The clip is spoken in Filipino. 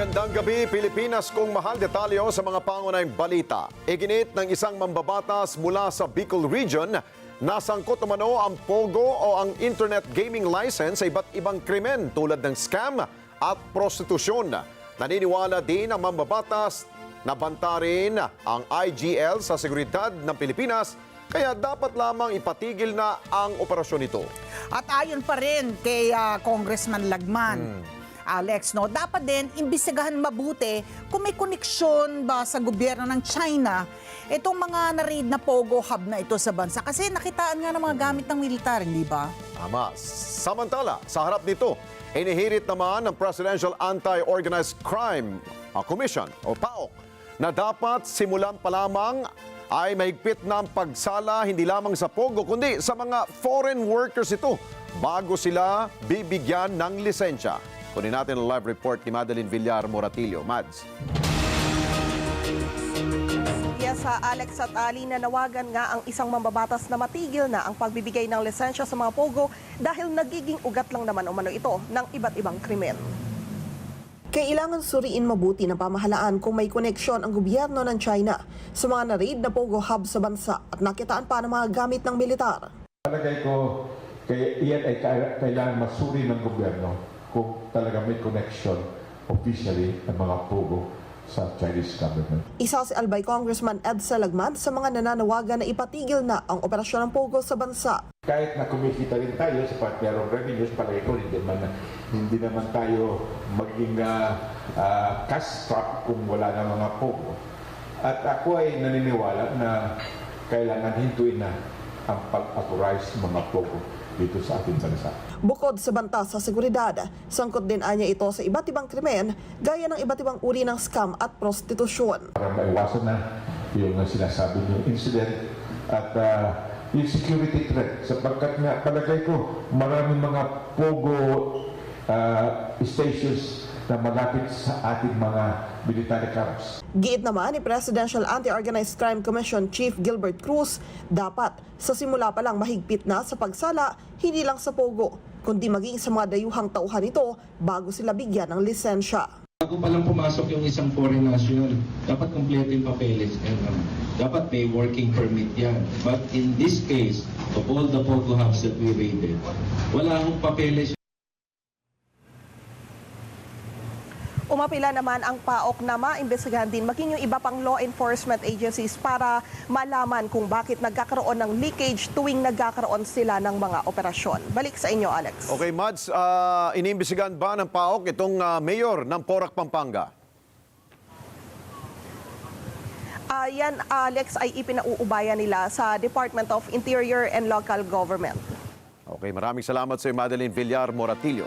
Magandang gabi, Pilipinas kung mahal detalyo sa mga pangunahing balita. Iginit ng isang mambabatas mula sa Bicol Region, nasangkot umano ang POGO o ang Internet Gaming License sa iba't ibang krimen tulad ng scam at prostitusyon. Naniniwala din ang mambabatas na banta rin ang IGL sa seguridad ng Pilipinas kaya dapat lamang ipatigil na ang operasyon ito. At ayon pa rin kay ah, Congressman Lagman, Alex, no, dapat din imbestigahan mabuti kung may koneksyon ba sa gobyerno ng China itong mga na-raid na Pogo hub na ito sa bansa. Kasi nakitaan nga ng mga gamit ng militar, hindi ba? Tama. Samantala, sa harap nito, inihirit naman ng Presidential Anti-Organized Crime Commission o PAOK na dapat simulan pa lamang ay mahigpit na pagsala hindi lamang sa Pogo kundi sa mga foreign workers ito bago sila bibigyan ng lisensya. Kunin natin ang live report ni Madeline Villar Moratillo. Mads. Yes, sa Alex at Ali nanawagan nga ang isang mambabatas na matigil na ang pagbibigay ng lisensya sa mga pogo dahil nagiging ugat lang naman umano ito ng iba't ibang krimen. Kailangan suriin mabuti ng pamahalaan kung may koneksyon ang gobyerno ng China sa mga na-raid na Pogo Hub sa bansa at nakitaan pa ng mga gamit ng militar. Palagay ko, kaya iyan ay ka- kailangan masuri ng gobyerno kung talaga may connection officially ang mga pogo sa Chinese government. Isa si Albay Congressman Ed Salagman sa mga nananawagan na ipatigil na ang operasyon ng Pogo sa bansa. Kahit na kumikita rin tayo sa part merong revenues, palagay ko hindi naman, hindi naman tayo maging uh, cash trap kung wala na mga pogo. At ako ay naniniwala na kailangan hintuin na ang pag-authorize mga pogo dito sa ating bansa. Bukod sa banta sa seguridad, sangkot din anya ito sa iba't ibang krimen gaya ng iba't ibang uri ng scam at prostitusyon. para maiwasan na yung sinasabi niyong incident at uh, yung security threat sapagkat nga palagay ko maraming mga pogo uh, stations na malapit sa ating mga military camps. Giit naman ni Presidential Anti-Organized Crime Commission Chief Gilbert Cruz, dapat sa simula pa lang mahigpit na sa pagsala, hindi lang sa Pogo, kundi maging sa mga dayuhang tauhan ito bago sila bigyan ng lisensya. Bago pa lang pumasok yung isang foreign national, dapat kompleto yung papeles. And, um, dapat may working permit yan. But in this case, of all the Pogo hubs that we raided, wala akong papeles Umapila naman ang PAOK na maimbestigahan din maging yung iba pang law enforcement agencies para malaman kung bakit nagkakaroon ng leakage tuwing nagkakaroon sila ng mga operasyon. Balik sa inyo, Alex. Okay, Mads, uh, iniimbestigahan ba ng PAOK itong ah, mayor ng Porac, Pampanga? Ah, yan, Alex, ay ipinauubaya nila sa Department of Interior and Local Government. Okay, maraming salamat sa iyo, Madeline Villar Moratillo.